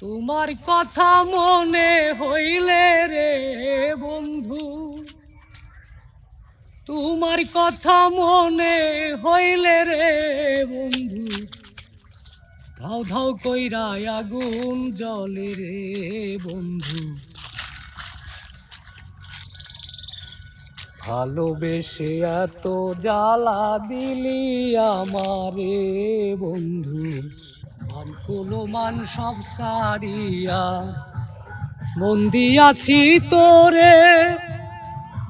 তোমার কথা মনে হইলে রে বন্ধু। তোমার কথা মনে হইলে রে বন্ধু। ধাও ধাও কইরা আগুন জলে রে বন্ধু। ভালোবেসে এত জ্বালা দিলি আমারে বন্ধু। ভাবগুলো মান সব সারিয়া। মন্দি আছি তোরে,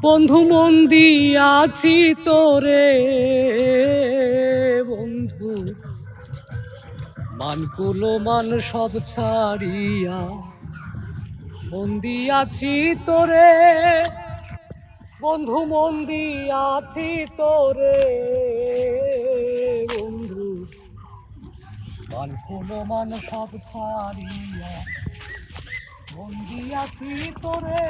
বন্ধু মন্দি আছি তোরে বন্ধু। মানকুলো মান সব ছাড়িয়া মন্দি আছি তোরে বন্ধু মন্দি আছি তোরে। বন্ধু মান কোনো মান সব ছাড়িয়া। মন্দি আছি তোরে।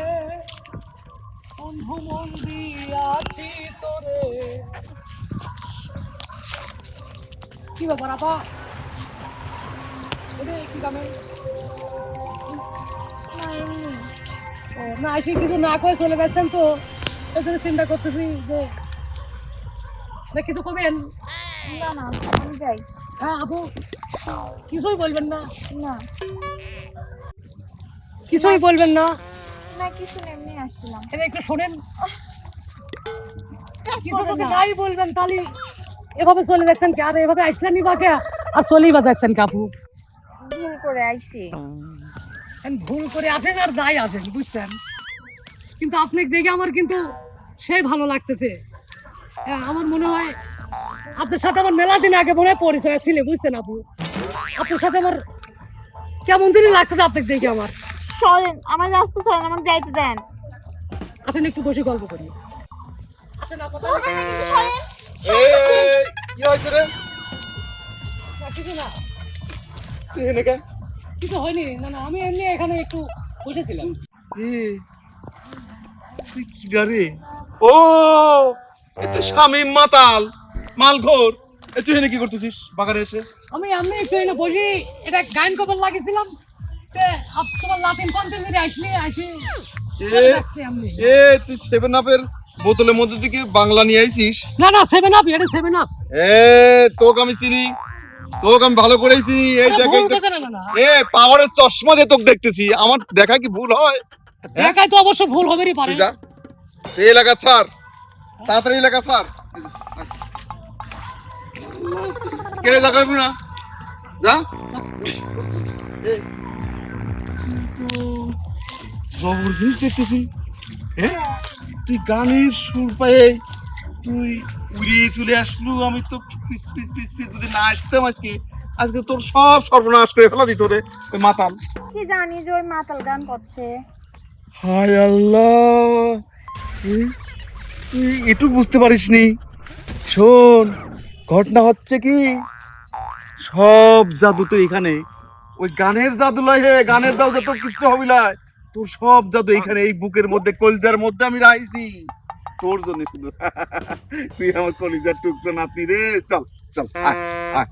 বন্ধু মন্দি আছি তোরে। কি ব্যাপার আপা? ওরে কি ও, না এসে কিছু না করে চলে গেছেন তো? এই জন্য চিন্তা করতেছি যে কিছু করবেন? না না আমি যাই। হ্যাঁ আপু কিছুই বলবেন না। না। কিছুই বলবেন না। না কিছু এমনি আসছিলাম। এটা একটু শোনেন। কিছু যদি নাই বলবেন তাহলে এভাবে চলে যাচ্ছেন কে? আর এভাবে আসলেনই বা কে আর চলেই বা যাচ্ছেন কাপু ভুল করে আইছি। ভুল করে আসেন আর যাই আসেন বুঝছেন? কিন্তু আপনাকে দেখে আমার কিন্তু সেই ভালো লাগতেছে। হ্যাঁ, আমার মনে হয় আপনার সাথে আমার মেলা দিন আগে মনে হয় পরিচয় ছিল বুঝছেন আপু? আপনার সাথে আমার কেমন দিনই লাগতেছে আপনাকে দেখে আমার। সরেন আমার রাস্তা সরেন আমার যাইতে দেন। আসেন একটু বসে গল্প করি। আসেন আপু কি হয়েছে রে? কিছু না? কিছু হয়নি না না আমি এমনি এখানে একটু বসেছিলাম। তুই কি রে ও স্বামী মাতাল মালঘোর। এ তুই এনে কি করতেছিস বাগানে এসে? আমি আমি একটু এনে বসি। এটা গায়ন কবর লাগিয়েছিলাম। তোমার লাতিন কন্টেন্ট আসলে আসি। এ রাখছি আমি। এ তুই সেভেন আপের বোতলের মধ্যে থেকে বাংলা নিয়ে আইছিস? না না সেভেন আপ এটা সেভেন আপ এ তোকে আমি চিনি। তোকে আমি ভালো করেই চিনি। এই দেখ এ পাওয়ারের চশমা দিয়ে তোকে দেখতেছি। আমার দেখা কি ভুল হয়? দেখাই তো অবশ্য ভুল হবেরই পারে। তুই যা। এই এলাকা ছাড়। তাড়াতাড়ি এলাকা ছাড়। কেড়ে যা না যা। তুই দেখতেছি। হ্যাঁ গানের সুর পায়ে তুই উড়িয়ে চলে আসলু। আমি তো পিস পিস পিস পিস যদি না আসতাম আজকে। আজকে তোর সব সর্বনাশ করে ফেলা দিত রে। ওই মাতাল। কি জানি যে ওই মাতাল গান করছে। হায় আল্লাহ। তুই একটু বুঝতে পারিসনি। শোন, ঘটনা হচ্ছে কি? সব জাদু তো এখানে। ওই গানের জাদু লয় হে, গানের জাদু তোর কিচ্ছু হবে না। তোর সব জাদু এখানে, এই বুকের মধ্যে, কলজার মধ্যে আমি রাইছি। তোর জন্য শুধু। তুই আমার কলিজার টুকরো নাতনি রে। চল চল, আয় আয়।